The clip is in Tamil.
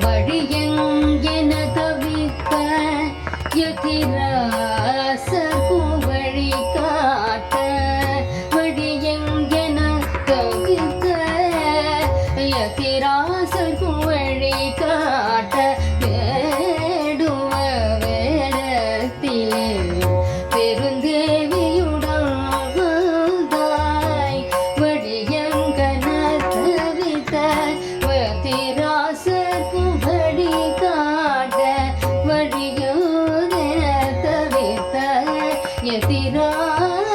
வழியெங்கென தவித்த யதிராசர்க்கும் বিরা